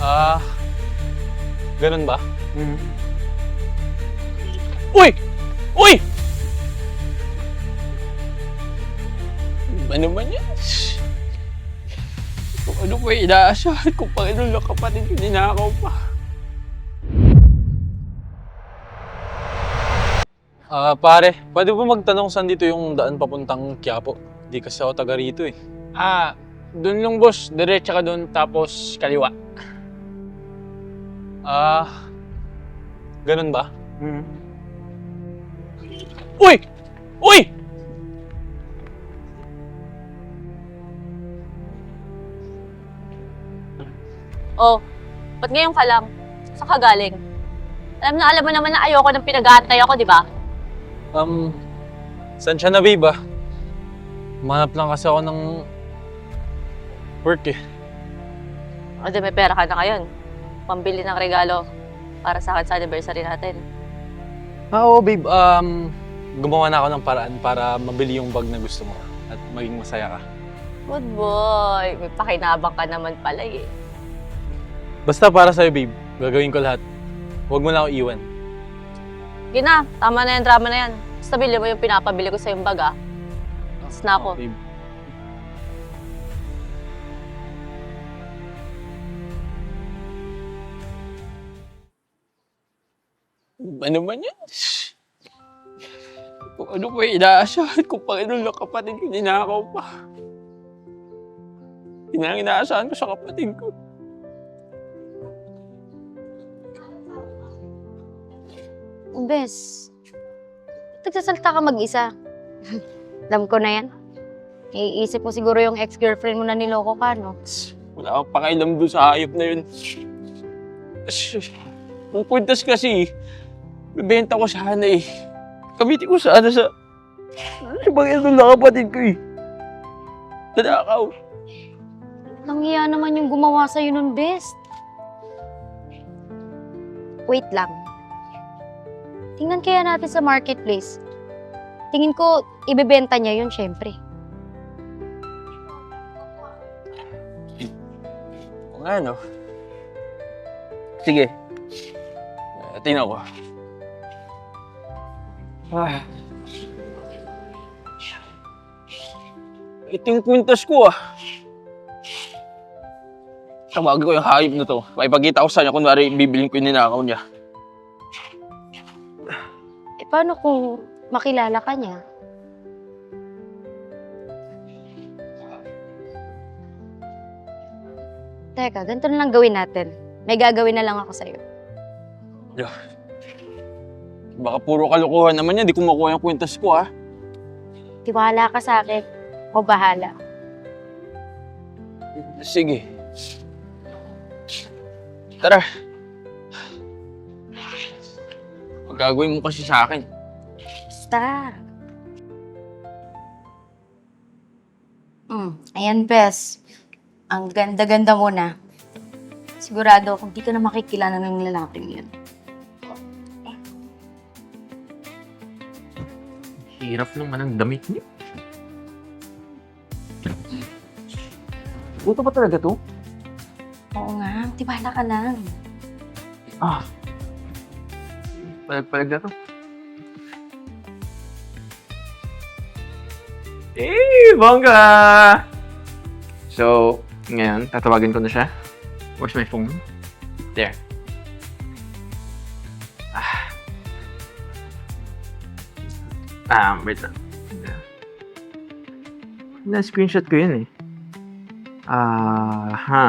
Ah, ganun ba? Hmm. Uy! Uy! Ano man yan? Kung ano pa yung inaasahan ko, Panginoon ng kapatid ko, ninakaw pa. Ah, pare, pwede ba magtanong saan dito yung daan papuntang Quiapo? Di kasi ako taga rito eh. Ah, doon lang boss. Diretsa ka doon tapos kaliwa. Ah, ganun ba? Hmm. Uy! Uy! Oh, ba't ngayon ka lang? Saan ka galing? Alam na alam mo naman na ayoko ng pinag-aantay ako, di ba? Um, saan siya na, babe, ah? Manap lang kasi ako ng work eh. O di may pera ka na ngayon. Pambili ng regalo para sa akin sa anniversary natin. Ah, oo, babe. Um, gumawa na ako ng paraan para mabili yung bag na gusto mo at maging masaya ka. Good boy. May pakinabang ka naman pala eh. Basta para sa'yo, babe. Gagawin ko lahat. Huwag mo na ako iwan. Gina, tama na yan, drama na yan. Basta bili mo yung pinapabili ko sa yung bag ah. Tapos na ako. Oo, babe. Ano man yan? Kung ano pa inaasahan ko, Panginoon ng kapatid ko, ninakaw pa. Yun ang inaasahan ko sa kapatid ko. Bes, nagsasalta ka mag-isa. Alam ko na yan. Iisip mo siguro yung ex-girlfriend mo na niloko ka, no? Wala akong pakialam doon sa hayop na yun. Ang kwintas kasi, bibenta ko sana eh. Gamitin ko sana sa... Sa Panginoon ng kapatid ko eh. Nanakaw. Nanghiya naman yung gumawa sa'yo nun, best. Wait lang. Tingnan kaya natin sa marketplace. Tingin ko, ibebenta niya yun, syempre. Kung ano. Sige. Uh, tingnan ko. Ah. Ito yung kwintas ko ah. Tawagin ko yung hayop na to. Maipagkita ko sa kanya kunwari bibilin ko yung ninakaw niya. Eh, paano kung makilala ka niya? Teka, ganito na lang gawin natin. May gagawin na lang ako sa'yo. Baka puro kalokohan naman yan. Di ko makuha yung kwintas ko ah. Tiwala ka sa akin. O bahala. Sige. Tara. Magagawin mo kasi sa akin. Basta. Mm, ayan, Bes. Ang ganda-ganda mo na. Sigurado kung di ka na makikilala ng lalaking yun. Hirap naman ang damit niyo. Buto ba talaga to? Oo nga, tiwala ka lang. Ah. Palag-palag na to. Eh, bongga! So, ngayon, tatawagin ko na siya. Where's my phone? There. Ah, wait lang. Na-screenshot ko yun eh. Ah, ha.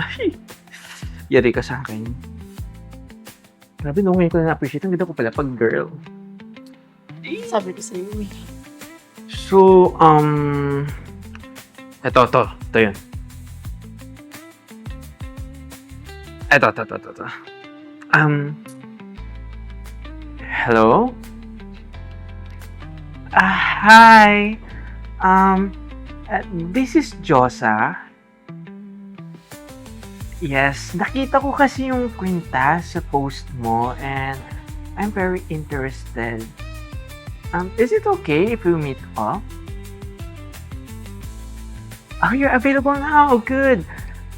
Ay, yari ka sa akin. Grabe, no, ngayon ko na na-appreciate. Ang ganda ko pala pag girl. Sabi ko sa'yo eh. So, um... Eto, to. Ito yun. Eto, to, to, to, to. Um... Hello? Ah, hi! Um, uh, this is Josa. Yes, nakita ko kasi yung kwintas sa post mo and I'm very interested. Um, is it okay if we meet up? Oh, you're available now. Good.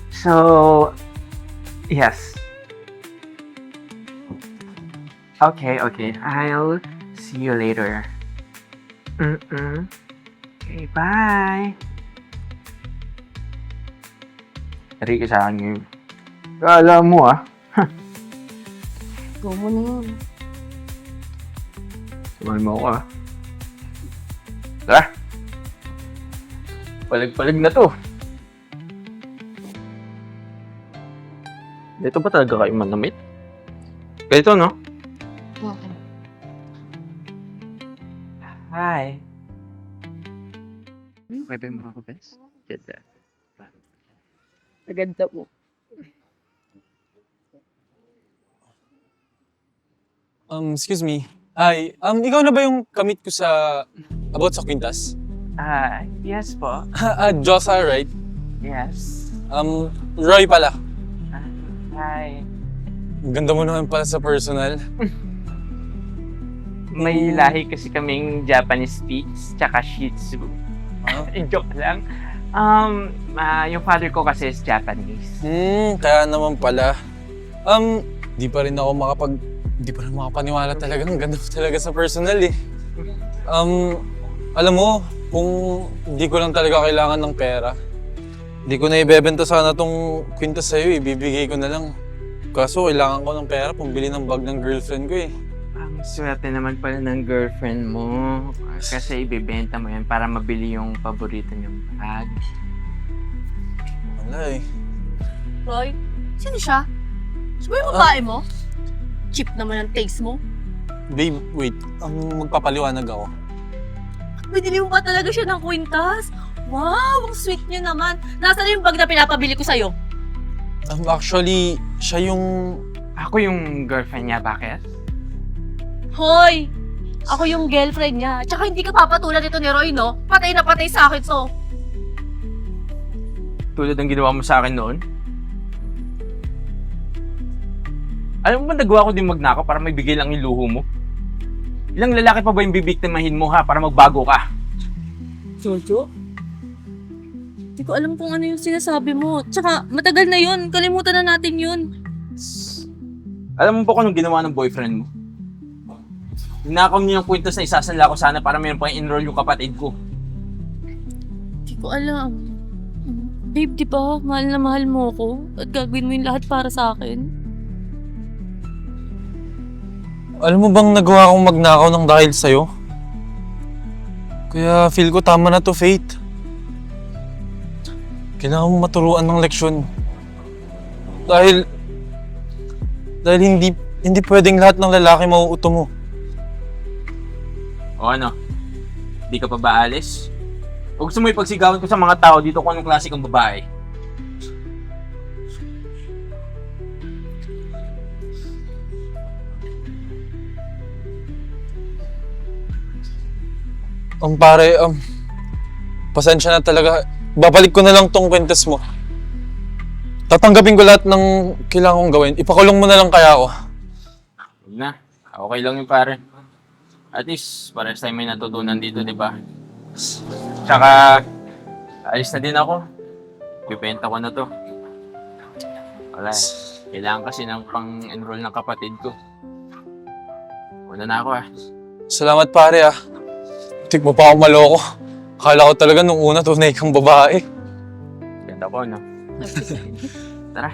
So, yes. Okay, okay. I'll see you later. Mm-mm. Okay, bye. Enrique sa akin ngayon. Kala mo ah. Go mo na yun. Sumal mo ako ah. Tara. Palag-palag na to. Dito ba talaga kayo manamit? Ganito, no? Hi. Okay ba yung mga kapes? Ganda. Maganda po. Um, excuse me. Hi, um, ikaw na ba yung kamit ko sa... about sa Quintas? Ah, yes po. Ah, Josa, right? Yes. Um, Roy pala. Ah, hi. Ganda mo naman pala sa personal. May lahi kasi kaming Japanese Spitz, tsaka Shih Tzu. Ah? Joke lang. Um, ah, yung father ko kasi is Japanese. Hmm, kaya naman pala. Um, di pa rin ako makapag... Di pa rin makapaniwala talaga. Ang ganda talaga sa personal eh. Um, alam mo, kung di ko lang talaga kailangan ng pera, di ko na ibebenta sana tong kwintas sa'yo, ibibigay ko na lang. Kaso kailangan ko ng pera pambili ng bag ng girlfriend ko eh. Ang swerte naman pala ng girlfriend mo. Kasi ibebenta mo yan para mabili yung paborito niyong bag. Wala eh. Roy, sino siya? Siya ba yung babae mo? Cheap naman ang taste mo. Babe, wait. Um, magpapaliwanag ako. Binili mo ba talaga siya ng kwintas? Wow, ang sweet niyo naman. Nasaan yung bag na pinapabili ko sa'yo? Um, actually, siya yung... Ako yung girlfriend niya, bakit? Hoy! Ako yung girlfriend niya. Tsaka hindi ka papatulan nito ni Roy, no? Patay na patay sa akin, so. Tulad ng ginawa mo sa akin noon. Alam mo ba nagawa ko din magnakaw para magbigay lang yung luho mo? Ilang lalaki pa ba yung bibiktimahin mo ha para magbago ka? Jojo? Hindi ko alam kung ano yung sinasabi mo. Tsaka, matagal na yun. Kalimutan na natin yun. Alam mo ba kung anong ginawa ng boyfriend mo? Ninakaw niya yung kwintas na isasanla ko sana para mayroon pa enroll yung kapatid ko. Hindi ko alam. Babe, di ba? Mahal na mahal mo ako. At gagawin mo yung lahat para sa akin. Alam mo bang nagawa akong magnakaw ng dahil sa'yo? Kaya feel ko tama na to, Faith. Kailangan mo maturuan ng leksyon. Dahil... Dahil hindi... Hindi pwedeng lahat ng lalaki mauuto mo. O ano? Di ka pa ba alis? O gusto mo ipagsigawan ko sa mga tao dito kung anong klase kang babae? Um, pare, um... Pasensya na talaga. Babalik ko na lang tong kwentes mo. Tatanggapin ko lahat ng kailangan kong gawin. Ipakulong mo na lang kaya ako. Huwag na. Okay lang yung pare. At least, parehas tayo may natutunan dito, di ba? Tsaka, alis na din ako. Bibenta ko na to. Wala eh. Kailangan kasi ng pang-enroll ng kapatid ko. Una na ako ah. Salamat pare ah. Tik mo pa ako maloko. Akala ko talaga nung una tunay kang babae. Ganda ko, no? Tara.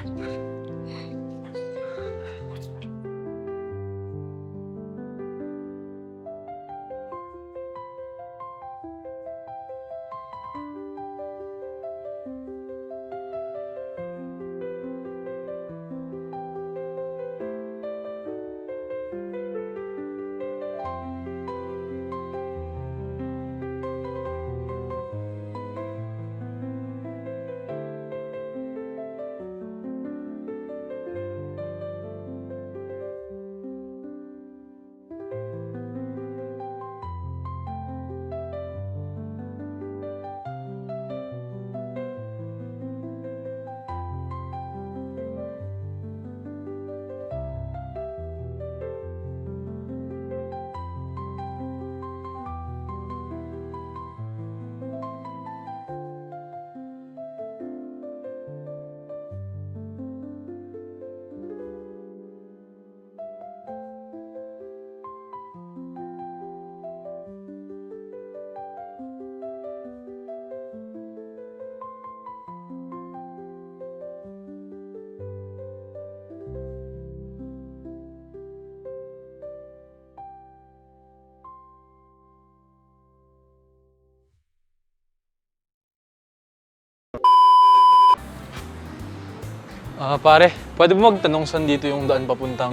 Ah, pare, pwede mo magtanong saan dito yung daan papuntang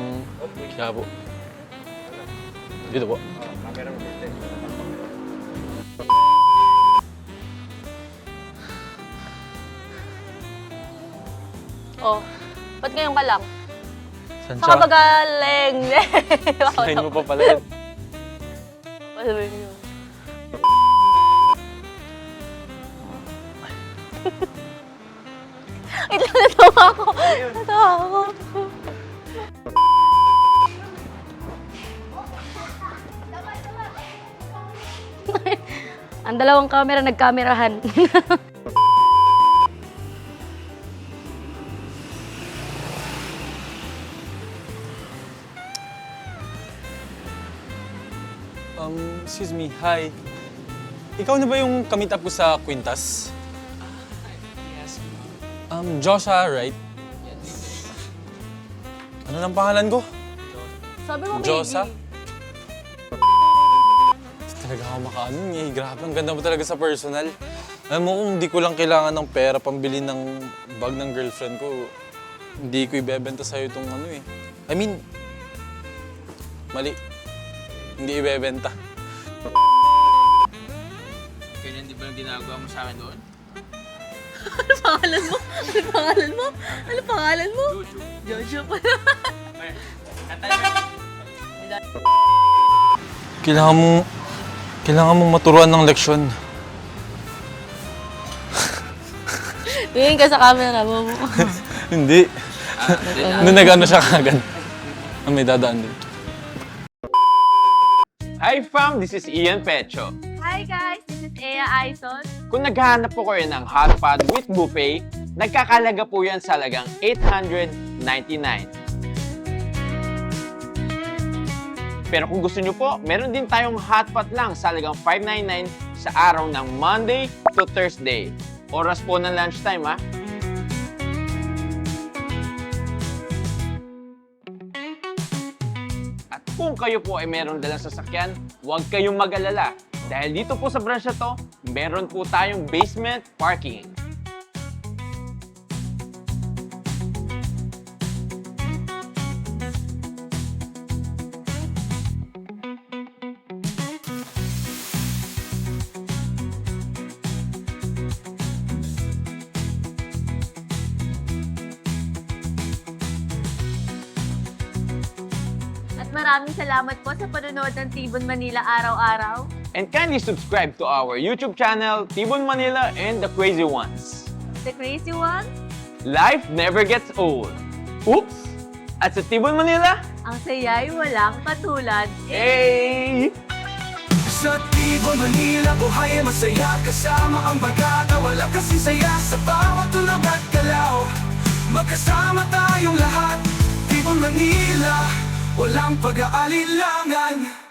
Quiapo? Dito po. Oh, ba't ngayon ka lang? Saan Saka magaling. Sinayin mo pa pala yun. Ano ba yun? Ito, natawa ako. Natawa ako. Ang dalawang camera nagkamerahan. Um, excuse me, hi. Ikaw na ba yung kamit up ko sa Quintas? Yes, Joshua, right? Ano nang pangalan ko? Sabi mo, Josa? baby. Talaga ako makaano eh. Grabe, ang ganda mo talaga sa personal. Alam mo, kung di ko lang kailangan ng pera pambili ng bag ng girlfriend ko, hindi ko ibebenta sa'yo itong ano eh. I mean, mali. Hindi ibebenta. Ganyan di ba yung ginagawa mo sa akin doon? Ano pangalan mo? Ano pangalan mo? Ano pangalan mo? Jojo pala. Kailangan mo, kailangan mong maturuan ng leksyon. Tingin ka sa camera mo. hindi. Nung nag-ano siya kagad. Ah, may dadaan din. Hi fam, this is Ian Pecho. Hi guys, this is Ea Aizon. Kung naghahanap po kayo ng hot pot with buffet, nagkakalaga po yan sa halagang 899. Pero kung gusto nyo po, meron din tayong hot pot lang sa halagang 599 sa araw ng Monday to Thursday. Oras po ng lunchtime ha. At kung kayo po ay meron dalang sasakyan, huwag kayong mag-alala. Dahil dito po sa branch na to, meron po tayong basement parking. At maraming salamat po sa panonood ng Tibon Manila araw-araw. And kindly subscribe to our YouTube channel, Tibon Manila and the Crazy Ones. The crazy one, Life never gets old. Oops! At sa Tibon Manila, ang saya'y walang katulad. hey! Sa Tibo, Manila, buhay ay masaya Kasama ang bagata, wala kasi saya Sa bawat tulog at galaw Magkasama tayong lahat Tibo, Manila, walang pag-aalilangan